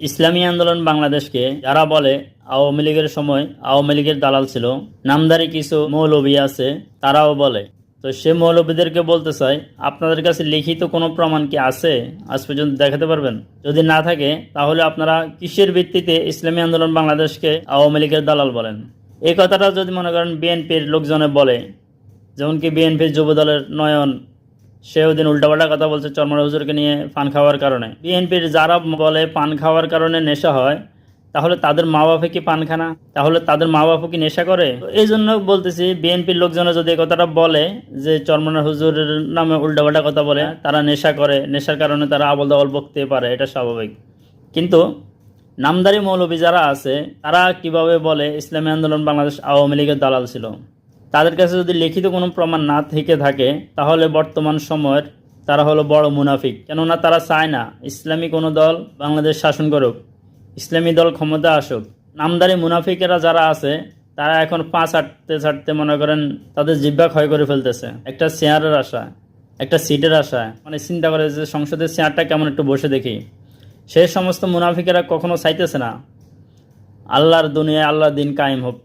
ইসলামী আন্দোলন বাংলাদেশকে, যারা বলে আওয়ামী লীগের সময় আওয়ামী লীগের দালাল ছিল নামদারি কিছু মৌলবী আছে, তারাও বলে। তো সে মৌলবীদেরকে বলতে চাই আপনাদের কাছে লিখিত কোনো প্রমাণ কি আছে? আজ পর্যন্ত দেখাতে পারবেন? যদি না থাকে, তাহলে আপনারা কিসের ভিত্তিতে ইসলামী আন্দোলন বাংলাদেশকে আওয়ামী লীগের দালাল বলেন? এই কথাটা যদি মনে করেন বিএনপির লোকজনে বলে যেমন কি বিএনপির যুব দলের নয়ন সে ওদিন উল্টাপাল্টা কথা বলছে চরমার হুজুরকে নিয়ে পান খাওয়ার কারণে। বিএনপির যারা বলে পান খাওয়ার কারণে নেশা হয়, তাহলে তাদের মা বাপে কি পান খানা তাহলে তাদের মা বাপও কি নেশা করে? এই জন্য বলতেছি, বিএনপির লোকজনে যদি কথাটা বলে যে চরমনার হুজুরের নামে উল্টাপাল্টা কথা বলে, তারা নেশা করে, নেশার কারণে তারা আবল দাবল বকতে পারে, এটা স্বাভাবিক। কিন্তু নামদারি মৌলবী যারা আছে, তারা কীভাবে বলে, ইসলামী আন্দোলন বাংলাদেশ আওয়ামী লীগের দালাল ছিল? তাদের কাছে যদি লিখিত কোনো প্রমাণ না থেকে থাকে, তাহলে বর্তমান সময়ের তারা হলো বড় মুনাফিক। কেননা তারা চায় না ইসলামী কোনো দল বাংলাদেশ শাসন করুক, ইসলামী দল ক্ষমতা আসুক। নামদারি মুনাফিকেরা যারা আছে, তারা এখন পা ছাড়তে ছাড়তে মনে করেন তাদের জিব্বা ক্ষয় করে ফেলতেছে। একটা চেয়ারের আশা, একটা সিটের আশা। মানে চিন্তা করে যে সংসদের চেয়ারটা কেমন একটু বসে দেখি। সেই সমস্ত মুনাফিকেরা কখনো চাইতেছে না, আল্লাহর দুনিয়ায় আল্লাহর দিন কায়েম হোক।